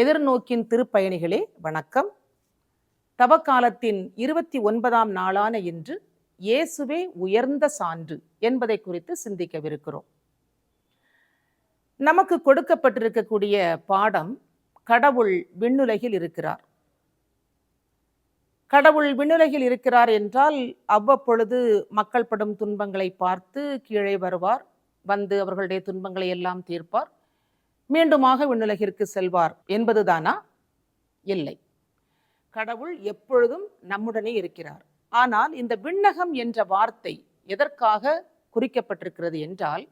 எதிர்நோக்கின் திருப்பயணிகளே வணக்கம். தவக்காலத்தின் இருபத்தி ஒன்பதாம் நாளான இன்று இயேசுவே உயர்ந்த சான்று என்பதை குறித்து சிந்திக்கவிருக்கிறோம். நமக்கு கொடுக்கப்பட்டிருக்கக்கூடிய பாடம் கடவுள் விண்ணுலகில் இருக்கிறார். கடவுள் விண்ணுலகில் இருக்கிறார் என்றால் அவ்வப்பொழுது மக்கள் படும் துன்பங்களை பார்த்து கீழே வருவார் வந்து அவர்களுடைய துன்பங்களை எல்லாம் தீர்ப்பார். மீண்டுமாக விண்ணுலகிற்கு செல்வார் என்பதுதானா? இல்லை. கடவுள் எப்பொழுதும் நம்முடனே இருக்கிறார். ஆனால் இந்த விண்ணகம் என்ற வார்த்தை எதற்காக குறிக்கப்பட்டிருக்கிறது என்றால்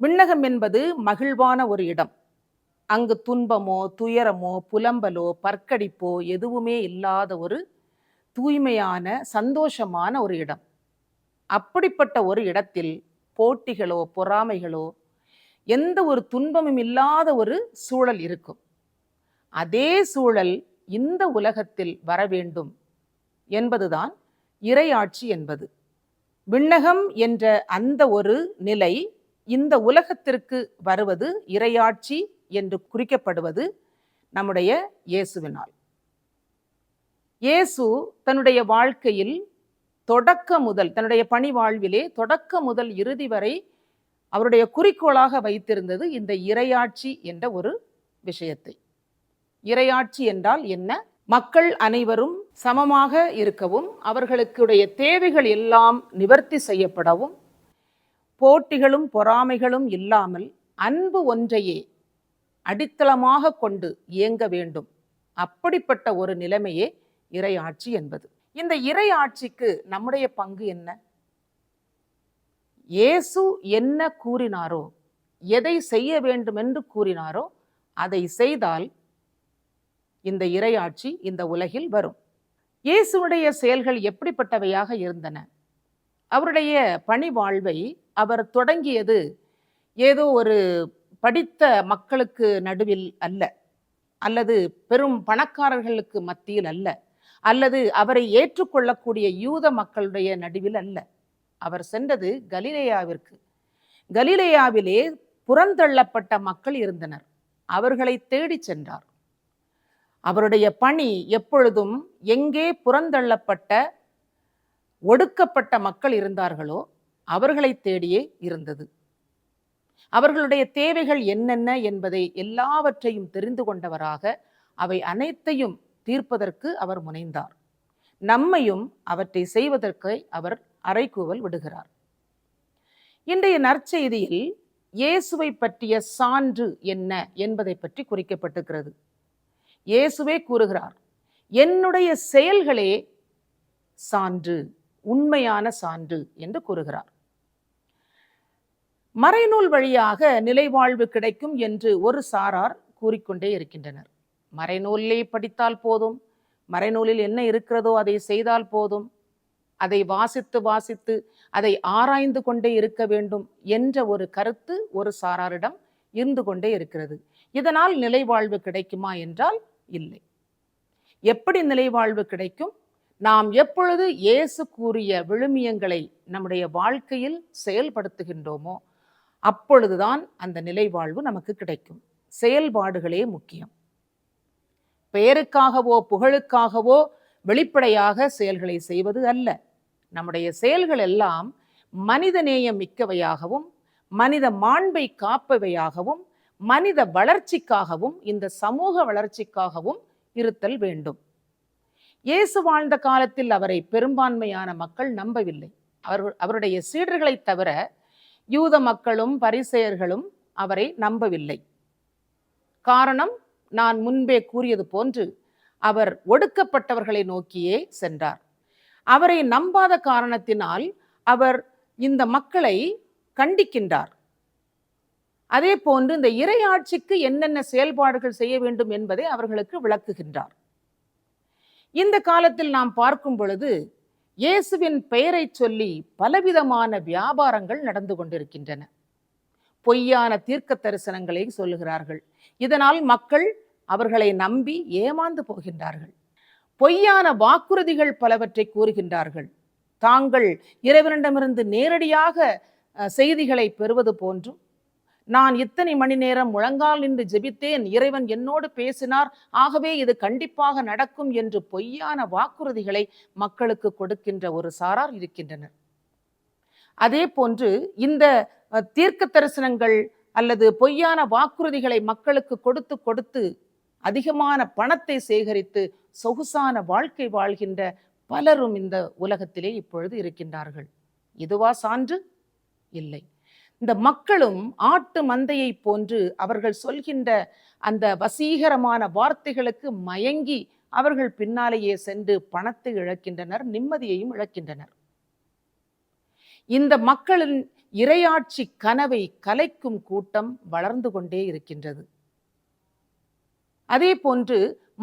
விண்ணகம் என்பது மகிழ்வான ஒரு இடம். அங்கு துன்பமோ துயரமோ புலம்பலோ பற்கடிப்போ எதுவுமே இல்லாத ஒரு தூய்மையான சந்தோஷமான ஒரு இடம். அப்படிப்பட்ட ஒரு இடத்தில் போட்டிகளோ பொறாமைகளோ எந்த ஒரு துன்பமும் இல்லாத ஒரு சூழல் இருக்கும். அதே சூழல் இந்த உலகத்தில் வர வேண்டும் என்பதுதான் இறையாட்சி என்பது. விண்ணகம் என்ற அந்த ஒரு நிலை இந்த உலகத்திற்கு வருவது இறையாட்சி என்று குறிக்கப்படுவது நம்முடைய இயேசுவினால். இயேசு தன்னுடைய வாழ்க்கையில் தொடக்க முதல் தன்னுடைய பணி வாழ்விலே தொடக்க முதல் இறுதி வரை அவருடைய குறிக்கோளாக வைத்திருந்தது இந்த இரையாட்சி என்ற ஒரு விஷயத்தை. இரையாட்சி என்றால் என்ன? மக்கள் அனைவரும் சமமாக இருக்கவும் அவர்களுக்குடைய தேவைகள் எல்லாம் நிவர்த்தி செய்யப்படவும் போட்டிகளும் பொறாமைகளும் இல்லாமல் அன்பு ஒன்றையே அடித்தளமாக கொண்டு இயங்க வேண்டும். அப்படிப்பட்ட ஒரு நிலைமையே இறையாட்சி என்பது. இந்த இறையாட்சிக்கு நம்முடைய பங்கு என்ன? இயேசு என்ன கூறினாரோ எதை செய்ய வேண்டும் என்று கூறினாரோ அதை செய்தால் இந்த இறையாட்சி இந்த உலகில் வரும். இயேசுடைய செயல்கள் எப்படிப்பட்டவையாக இருந்தன? அவருடைய பணி வாழ்வை அவர் தொடங்கியது ஏதோ ஒரு படித்த மக்களுக்கு நடுவில் அல்ல அல்லது பெரும் பணக்காரர்களுக்கு மத்தியில் அல்ல அல்லது அவரை ஏற்றுக்கொள்ளக்கூடிய யூத மக்களுடைய நடுவில் அல்ல. அவர் சென்றது கலிலேயாவிற்கு. கலிலேயாவிலே புறந்தள்ளப்பட்ட மக்கள் இருந்தனர். அவர்களை தேடி சென்றார். அவருடைய பணி எப்பொழுதும் எங்கே புறந்தள்ளப்பட்ட ஒடுக்கப்பட்ட மக்கள் இருந்தார்களோ அவர்களை தேடியே இருந்தது. அவர்களுடைய தேவைகள் என்னென்ன என்பதை எல்லாவற்றையும் தெரிந்து கொண்டவராக அவை அனைத்தையும் தீர்ப்பதற்கு அவர் முனைந்தார். நம்மையும் அவற்றை செய்வதற்கு அவர் அறைகூவல் விடுகிறார். இன்றைய நற்செய்தியில் இயேசுவை பற்றிய சான்று என்ன என்பதை பற்றி குறிக்கப்பட்டிருக்கிறது. இயேசுவே கூறுகிறார் என்னுடைய செயல்களே சான்று உண்மையான சான்று என்று கூறுகிறார். மறைநூல் வழியாக நிலைவாழ்வு கிடைக்கும் என்று ஒரு சாரார் கூறிக்கொண்டே இருக்கின்றனர். மறைநூலிலே படித்தால் போதும் மறைநூலில் என்ன இருக்கிறதோ அதை செய்தால் போதும் அதை வாசித்து வாசித்து அதை ஆராய்ந்து கொண்டே இருக்க வேண்டும் என்ற ஒரு கருத்து ஒரு சாராரிடம் இருந்து கொண்டே இருக்கிறது. இதனால் நிலைவாழ்வு கிடைக்குமா என்றால் இல்லை. எப்படி நிலைவாழ்வு கிடைக்கும்? நாம் எப்பொழுது இயேசு கூறிய விழுமியங்களை நம்முடைய வாழ்க்கையில் செயல்படுத்துகின்றோமோ அப்பொழுதுதான் அந்த நிலைவாழ்வு நமக்கு கிடைக்கும். செயல்பாடுகளே முக்கியம். பெயருக்காகவோ புகழுக்காகவோ வெளிப்படையாக செயல்களை செய்வது அல்ல. நம்முடைய செயல்கள் எல்லாம் மனிதநேயம் மிக்கவையாகவும் மனித மாண்பை காப்பவையாகவும் மனித வளர்ச்சிக்காகவும் இந்த சமூக வளர்ச்சிக்காகவும் இருத்தல் வேண்டும். இயேசு வாழ்ந்த காலத்தில் அவரை பெரும்பான்மையான மக்கள் நம்பவில்லை. அவர் அவருடைய சீடர்களை தவிர யூத மக்களும் பரிசெயர்களும் அவரை நம்பவில்லை. காரணம் நான் முன்பே கூறியது போன்று அவர் ஒடுக்கப்பட்டவர்களை நோக்கியே சென்றார். அவரை நம்பாத காரணத்தினால் அவர் இந்த மக்களை கண்டிக்கின்றார். அதே போன்று இந்த இறையாட்சிக்கு என்னென்ன செயல்பாடுகள் செய்ய வேண்டும் என்பதை அவர்களுக்கு விளக்குகின்றார். இந்த காலத்தில் நாம் பார்க்கும் பொழுது இயேசுவின் பெயரை சொல்லி பலவிதமான வியாபாரங்கள் நடந்து கொண்டிருக்கின்றன. பொய்யான தீர்க்க தரிசனங்களை சொல்லுகிறார்கள். இதனால் மக்கள் அவர்களை நம்பி ஏமாந்து போகின்றார்கள். பொய்யான வாக்குறுதிகள் பலவற்றை கூறுகின்றார்கள். தாங்கள் இறைவனிடமிருந்து நேரடியாக செய்திகளை பெறுவது போன்றும் நான் இத்தனை மணி நேரம் முழங்கால் நின்று ஜெபித்தேன் இறைவன் என்னோடு பேசினார் ஆகவே இது கண்டிப்பாக நடக்கும் என்று பொய்யான வாக்குறுதிகளை மக்களுக்கு கொடுக்கின்ற ஒரு சாரார் இருக்கின்றனர். அதே போன்று இந்த தீர்க்க தரிசனங்கள் அல்லது பொய்யான வாக்குறுதிகளை மக்களுக்கு கொடுத்து கொடுத்து அதிகமான பணத்தை சேகரித்து சொகுசான வாழ்க்கை வாழ்கின்ற பலரும் இந்த உலகத்திலே இப்பொழுது இருக்கின்றார்கள். இதுவா சான்று? இல்லை. இந்த மக்களும் ஆட்டு மந்தையை போன்று அவர்கள் சொல்கின்ற அந்த வசீகரமான வார்த்தைகளுக்கு மயங்கி அவர்கள் பின்னாலேயே சென்று பணத்தை இழக்கின்றனர் நிம்மதியையும் இழக்கின்றனர். இந்த மக்களின் இரையாட்சி கனவை கலைக்கும் கூட்டம் வளர்ந்து கொண்டே இருக்கின்றது. அதே போன்று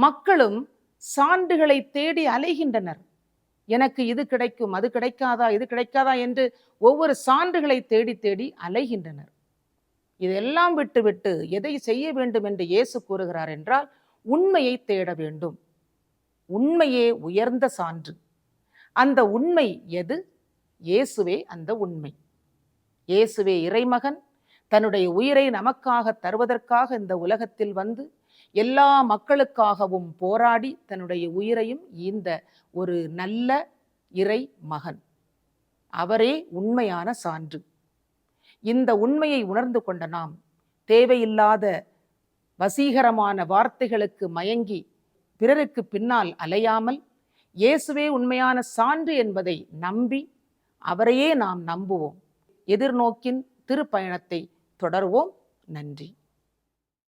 மக்களும் சான்றுகளை தேடி அலைகின்றனர். எனக்கு இது கிடைக்கும் அது கிடைக்காதா இது கிடைக்காதா என்று ஒவ்வொரு சான்றுகளை தேடி தேடி அலைகின்றனர். இதெல்லாம் விட்டுவிட்டு எதை செய்ய வேண்டும் என்று இயேசு கூறுகிறார் என்றால் உண்மையை தேட வேண்டும். உண்மையே உயர்ந்த சான்று. அந்த உண்மை எது? இயேசுவே அந்த உண்மை. இயேசுவே இறைமகன் தன்னுடைய உயிரை நமக்காக தருவதற்காக இந்த உலகத்தில் வந்து எல்லா மக்களுக்காகவும் போராடி தன்னுடைய உயிரையும் ஈந்த ஒரு நல்ல இறை மகன். அவரே உண்மையான சான்று. இந்த உண்மையை உணர்ந்து கொண்ட நாம் தேவையில்லாத வசீகரமான வார்த்தைகளுக்கு மயங்கி பிறருக்கு பின்னால் அலையாமல் இயேசுவே உண்மையான சான்று என்பதை நம்பி அவரையே நாம் நம்புவோம். எதிர்நோக்கின் திருப்பயணத்தை தொடர்வோம். நன்றி.